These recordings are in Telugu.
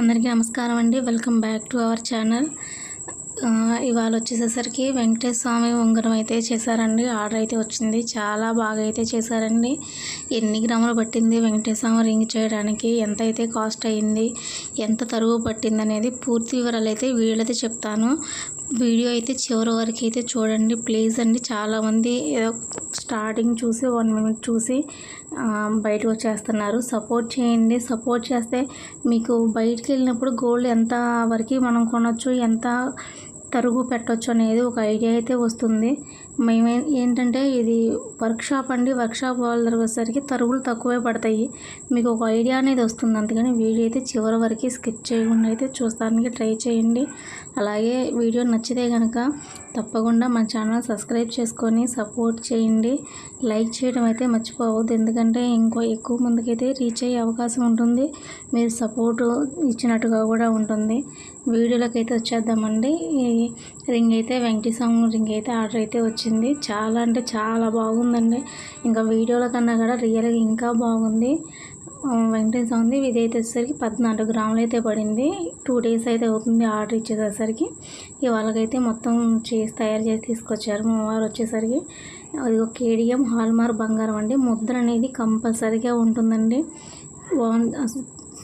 అందరికీ నమస్కారం అండి. Welcome back to our channel. ఇవాళ వచ్చేసేసరికి వెంకటేశ్వర స్వామి ఉంగరం అయితే చేశారండి. ఆర్డర్ అయితే వచ్చింది. చాలా బాగా అయితే చేశారండి. ఎన్ని గ్రాములు పట్టింది వెంకటేశ్వర స్వామి రింగ్ చేయడానికి? ఎంత అయితే కాస్ట్ అయ్యింది? ఎంత తరువు పట్టింది అనేది పూర్తి వివరాలు అయితే వీళ్ళైతే చెప్తాను. వీడియో అయితే చివరి వరకు అయితే చూడండి ప్లీజ్ అండి. చాలామంది ఏదో స్టార్టింగ్ చూసి వన్ మినిట్ చూసి బయటకు వచ్చేస్తున్నారు. సపోర్ట్ చేయండి. సపోర్ట్ చేస్తే మీకు బయటికి వెళ్ళినప్పుడు గోల్డ్ ఎంత వరకు మనం కొనొచ్చు ఎంత తరుగు పెట్టొచ్చు అనేది ఒక ఐడియా అయితే వస్తుంది. మేము ఏంటంటే ఇది వర్క్షాప్ అండి. వర్క్షాప్ వాళ్ళ దగ్గర తరుగులు తక్కువే పడతాయి. మీకు ఒక ఐడియా అనేది వస్తుంది. అందుకని వీడియో అయితే చివరి వరకు స్కిప్ చేయకుండా అయితే చూస్తానికి ట్రై చేయండి. అలాగే వీడియో నచ్చితే కనుక తప్పకుండా మన ఛానల్ సబ్స్క్రైబ్ చేసుకొని సపోర్ట్ చేయండి. లైక్ చేయడం అయితే మర్చిపోవద్దు. ఎందుకంటే ఇంకో ఎక్కువ మందికైతే రీచ్ అయ్యే అవకాశం ఉంటుంది. మీరు సపోర్ట్ ఇచ్చినట్టుగా కూడా ఉంటుంది. వీడియోలోకి అయితే వచ్చేద్దామండి. ఈ రింగ్ అయితే వెంకటేశ్వర రింగ్ అయితే ఆర్డర్ అయితే వచ్చింది. చాలా అంటే చాలా బాగుందండి. ఇంకా వీడియోల కన్నా కూడా రియల్గా ఇంకా బాగుంది. వెంకటేశ్వర స్వామి ఇది అయితే వచ్చేసరికి పద్నాలుగు గ్రాములు అయితే పడింది. టూ డేస్ అయితే అవుతుంది ఆర్డర్ ఇచ్చేసరికి. ఇవాళకైతే మొత్తం చేసి తయారు చేసి తీసుకొచ్చారు మూవారు వచ్చేసరికి. అది ఒక కేడిఎం హాల్మార్ బంగారం అండి. ముద్ర అనేది కంపల్సరీగా ఉంటుందండి.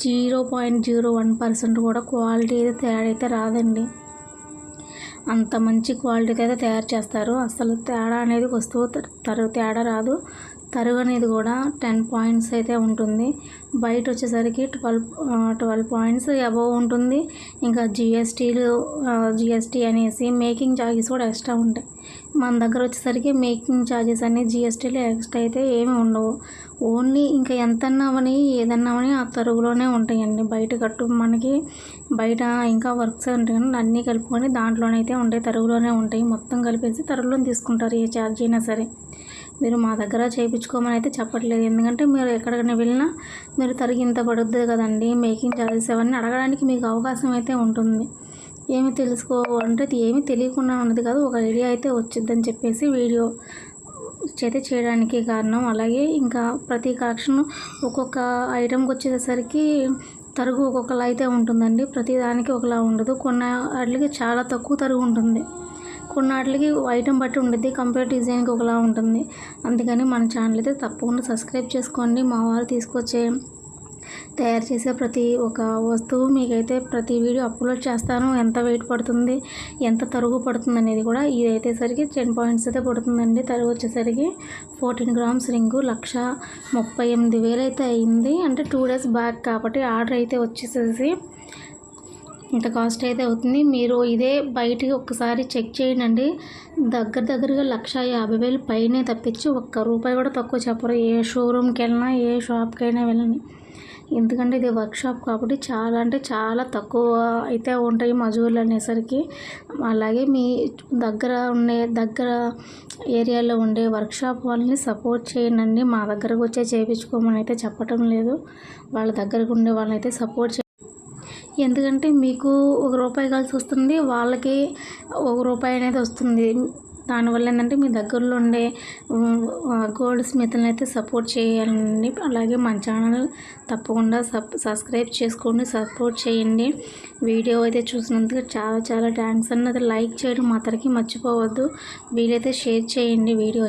Zero point zero one percent కూడా క్వాలిటీ అయితే తేడా అయితే రాదండి. అంత మంచి క్వాలిటీతో అయితే తయారు చేస్తారు. అసలు తేడా అనేది వస్తువు తర తేడా రాదు. తరుగనేది కూడా టెన్ పాయింట్స్ అయితే ఉంటుంది. బయట వచ్చేసరికి ట్వెల్వ్ ట్వెల్వ్ పాయింట్స్ అబవ్ ఉంటుంది. ఇంకా జిఎస్టీలు జిఎస్టీ అనేసి మేకింగ్ ఛార్జెస్ కూడా ఎక్స్ట్రా ఉంటాయి. మన దగ్గర వచ్చేసరికి మేకింగ్ ఛార్జెస్ అన్ని జిఎస్టీలు ఎక్స్ట్రా అయితే ఏమి ఉండవు. ఓన్లీ ఇంకా ఎంతన్నామని ఏదన్నామని ఆ తరుగులోనే ఉంటాయండి. బయట కట్టు మనకి బయట ఇంకా వర్క్స్ ఉంటాయి కానీ అన్నీ కలుపుకొని దాంట్లోనైతే ఉంటాయి తరుగులోనే ఉంటాయి. మొత్తం కలిపేసి తరుగులోనే తీసుకుంటారు ఏ ఛార్జ్ అయినా సరే. మీరు మా దగ్గర చేయించుకోమని అయితే చెప్పట్లేదు. ఎందుకంటే మీరు ఎక్కడికైనా వెళ్ళినా మీరు తరిగింత పడుద్ది కదండి మేకింగ్ ఛార్జెస్ అవన్నీ అడగడానికి మీకు అవకాశం అయితే ఉంటుంది. ఏమి తెలుసుకో అంటే ఏమి తెలియకుండా ఉన్నది కాదు ఒక ఐడియా అయితే వచ్చిద్దని చెప్పేసి వీడియో అయితే చేయడానికి కారణం. అలాగే ఇంకా ప్రతి కలెక్షన్ ఒక్కొక్క ఐటెంకి వచ్చేసరికి తరుగు ఒక్కొక్కలా అయితే ఉంటుందండి. ప్రతి దానికి ఒకలా ఉండదు. కొన్ని వాటికి చాలా తక్కువ తరుగు ఉంటుంది. కొన్నాటికి ఐటెం బట్టి ఉండిద్ది. కంప్లీట్ డిజైన్కి ఒకలా ఉంటుంది. అందుకని మన ఛానల్ అయితే తప్పకుండా సబ్స్క్రైబ్ చేసుకోండి. మా వారు తీసుకొచ్చే తయారు చేసే ప్రతి ఒక వస్తువు మీకైతే ప్రతి వీడియో అప్లోడ్ చేస్తాను. ఎంత వెయిట్ పడుతుంది ఎంత తరుగు పడుతుంది అనేది కూడా ఇదైతే సరికి టెన్ పాయింట్స్ అయితే పడుతుందండి. తరుగు వచ్చేసరికి ఫోర్టీన్ గ్రామ్స్ రింగు లక్ష ముప్పై ఎనిమిది వేలు అయితే అయింది. అంటే టూ డేస్ బ్యాక్ కాబట్టి ఆర్డర్ అయితే వచ్చేసేసి ఇంత కాస్ట్ అయితే అవుతుంది. మీరు ఇదే బయటికి ఒక్కసారి చెక్ చేయండి దగ్గర దగ్గరగా లక్ష యాభై వేలు పైనే తప్పించి ఒక్క రూపాయి కూడా తక్కువ చెప్పరు. ఏ షోరూమ్కి వెళ్ళినా ఏ షాప్కి అయినా వెళ్ళండి. ఎందుకంటే ఇది వర్క్షాప్ కాబట్టి చాలా అంటే చాలా తక్కువ అయితే ఉంటాయి మజూర్లు అనేసరికి. అలాగే మీ దగ్గర ఉండే దగ్గర ఏరియాలో ఉండే వర్క్షాప్ వాళ్ళని సపోర్ట్ చేయండి మా దగ్గరకు వచ్చే చేయించుకోమని అయితే చెప్పటం లేదు. వాళ్ళ దగ్గరకు ఉండే వాళ్ళని అయితే సపోర్ట్ ఎందుకంటే మీకు ఒక రూపాయి కలిసి వస్తుంది వాళ్ళకి ఒక రూపాయి అనేది వస్తుంది. దానివల్ల ఏంటంటే మీ దగ్గరలో ఉండే గోల్డ్ స్మిత్ని అయితే సపోర్ట్ చేయాలండి అలాగే మన ఛానల్ తప్పకుండా సబ్ సబ్స్క్రైబ్ చేసుకోండి సపోర్ట్ చేయండి. వీడియో అయితే చూసినందుకు చాలా చాలా థ్యాంక్స్. అన్నది లైక్ చేయడం మాత్రకి మర్చిపోవద్దు. వీలైతే షేర్ చేయండి. వీడియో